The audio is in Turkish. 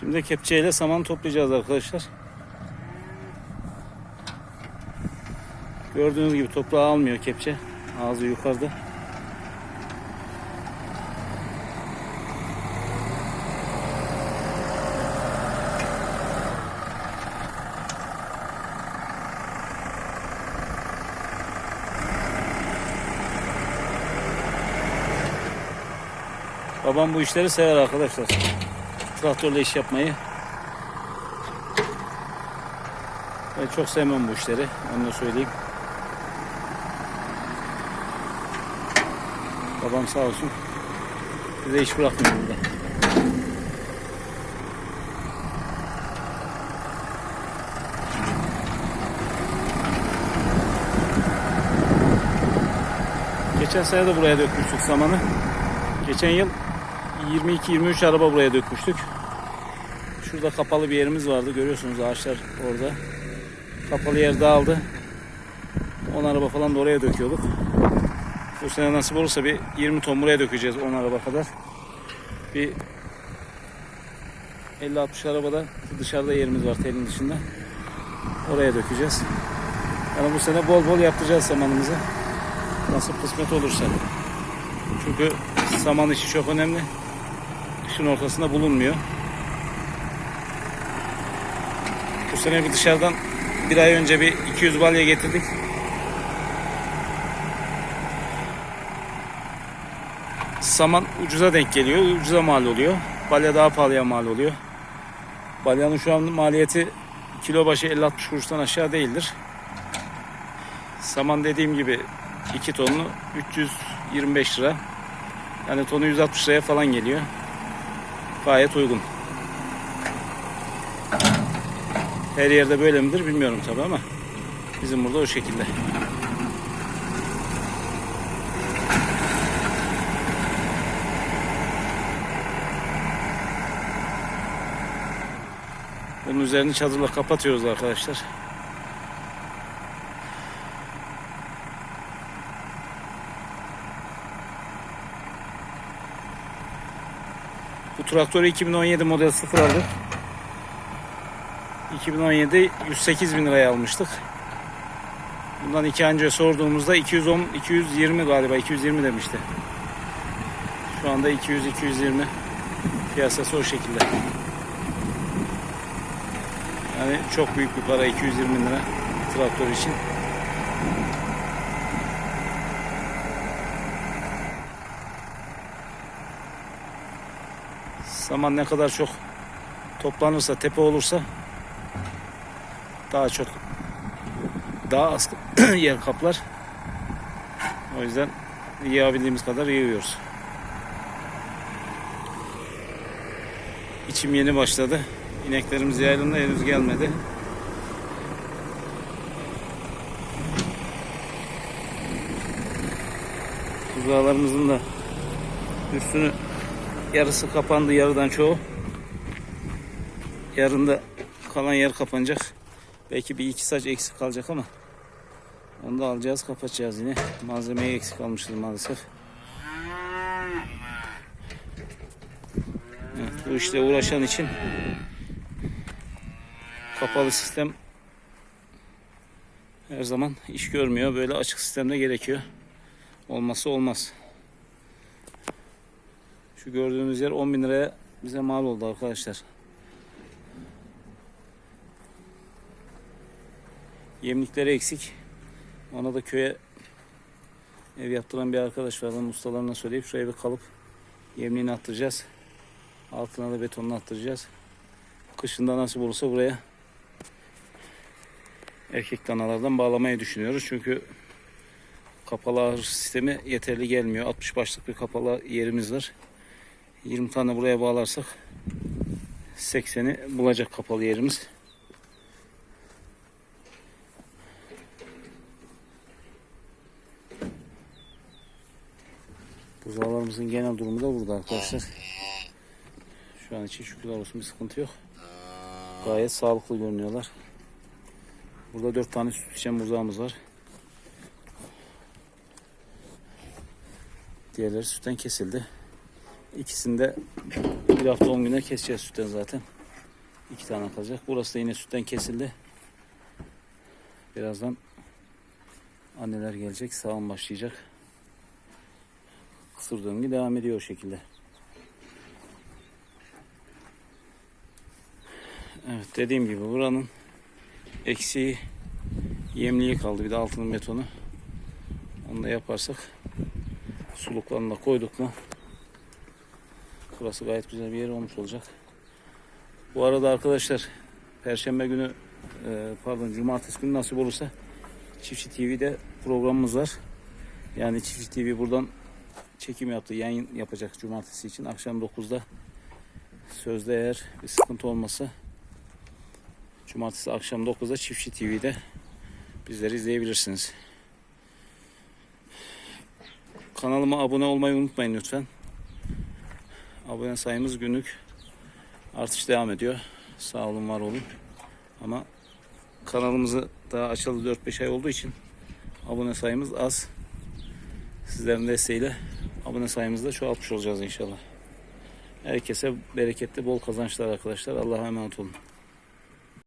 Şimdi kepçeyle saman toplayacağız arkadaşlar. Gördüğünüz gibi toprağı almıyor kepçe. Ağzı yukarıda. Babam bu işleri sever arkadaşlar. Traktörle iş yapmayı. Ben çok sevmem bu işleri. Onu da söyleyeyim. Babam sağ olsun. Bize iş bırakmıyor burada. Geçen sene de buraya dökmüştük samanı. Geçen yıl 22-23 araba buraya dökmüştük. Şurada kapalı bir yerimiz vardı. Görüyorsunuz ağaçlar orada. Kapalı yer dağıldı. 10 araba falan da oraya döküyorduk. Bu sene nasip olursa bir 20 ton buraya dökeceğiz 10 araba kadar. Bir 50-60 arabada dışarıda yerimiz var telin dışında. Oraya dökeceğiz. Yani bu sene bol bol yaptıracağız samanımızı. Nasıl kısmet olursa. Çünkü saman işi çok önemli. Kışın ortasında bulunmuyor. Bu sene bir dışarıdan bir ay önce bir 200 balya getirdik. Saman ucuza denk geliyor. Ucuza mal oluyor. Balya daha pahalıya mal oluyor. Balyanın şu an maliyeti kilo başı 50-60 kuruştan aşağı değildir. Saman dediğim gibi 2 tonlu 325 lira. Yani tonu 160 liraya falan geliyor. Gayet uygun. Her yerde böyle midir bilmiyorum tabi ama bizim burada o şekilde. Bunun üzerini çadırla kapatıyoruz arkadaşlar. Bu traktörü 2017 model sıfır aldık. 2017 108 bin liraya almıştık. Bundan iki önce sorduğumuzda 210, 220 galiba 220 demişti. Şu anda 200, 220 piyasası o şekilde. Yani çok büyük bir para 220 lira traktör için. Saman ne kadar çok toplanırsa, tepe olursa daha çok daha az yer kaplar. O yüzden yiyebildiğimiz kadar yiyoruz. İçim yeni başladı. İneklerimiz yaylımda henüz gelmedi. Buzağlarımızın da üstünü yarısı kapandı yarıdan çoğu. Yarın da kalan yer kapanacak. Belki bir iki saç eksik kalacak ama onu da alacağız kapatacağız yine. Malzemeyi eksik almışız maalesef. Evet, bu işte uğraşan için kapalı sistem her zaman iş görmüyor. Böyle açık sistemde gerekiyor. Olması olmaz. Şu gördüğünüz yer 10 bin liraya bize mal oldu arkadaşlar. Yemlikleri eksik. Ona da köye ev yaptıran bir arkadaş var. Onun ustalarına söyleyip şuraya bir kalıp yemliğini attıracağız. Altına da betonunu attıracağız. Kışında nasip olursa buraya erkek danalardan bağlamayı düşünüyoruz. Çünkü kapalı ahır sistemi yeterli gelmiyor. 60 başlık bir kapalı yerimiz var. 20 tane buraya bağlarsak 80'i bulacak kapalı yerimiz. Buzağlarımızın genel durumu da burada arkadaşlar. Şu an için şükürler olsun bir sıkıntı yok. Gayet sağlıklı görünüyorlar. Burada dört tane süt içen buzağımız var. Diğerleri sütten kesildi. İkisini de bir hafta on güne keseceğiz sütten zaten. iki tane kalacak. Burası da yine sütten kesildi. Birazdan anneler gelecek. Sağım başlayacak. Kısır döngü devam ediyor o şekilde. Evet dediğim gibi buranın eksiği yemliği kaldı. Bir de altının betonu. Onu da yaparsak suluklarını da koyduk mu burası gayet güzel bir yer olmuş olacak. Bu arada arkadaşlar Perşembe günü e, pardon Cumartesi günü nasip olursa Çiftçi TV'de programımız var. Yani Çiftçi TV buradan çekim yaptı. Yayın yapacak Cumartesi için. Akşam 9'da sözde eğer bir sıkıntı olmasa Cumartesi akşam 9'da Çiftçi TV'de bizleri izleyebilirsiniz. Kanalıma abone olmayı unutmayın lütfen. Abone sayımız günlük artış devam ediyor. Sağ olun, var olun. Ama kanalımızı daha açalı 4-5 ay olduğu için abone sayımız az. Sizlerin desteğiyle abone sayımızı da çoğaltmış olacağız inşallah. Herkese bereketli, bol kazançlar arkadaşlar. Allah'a emanet olun.